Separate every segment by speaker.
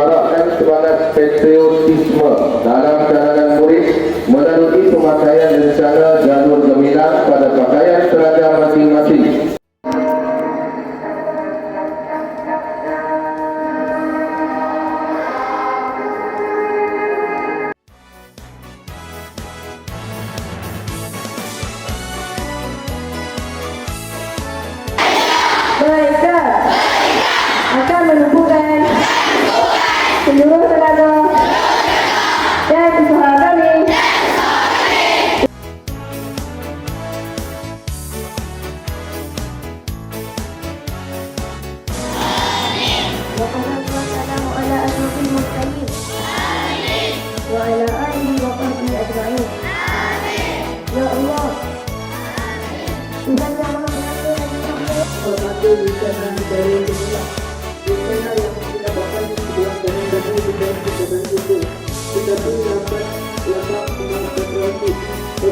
Speaker 1: diharapkan kepada patriotisme dalam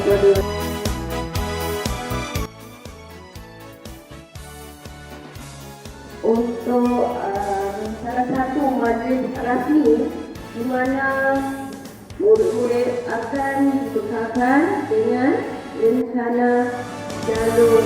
Speaker 2: Untuk uh, salah satu majlis rasmi di mana murid-murid akan dibekalkan dengan rencana jalur.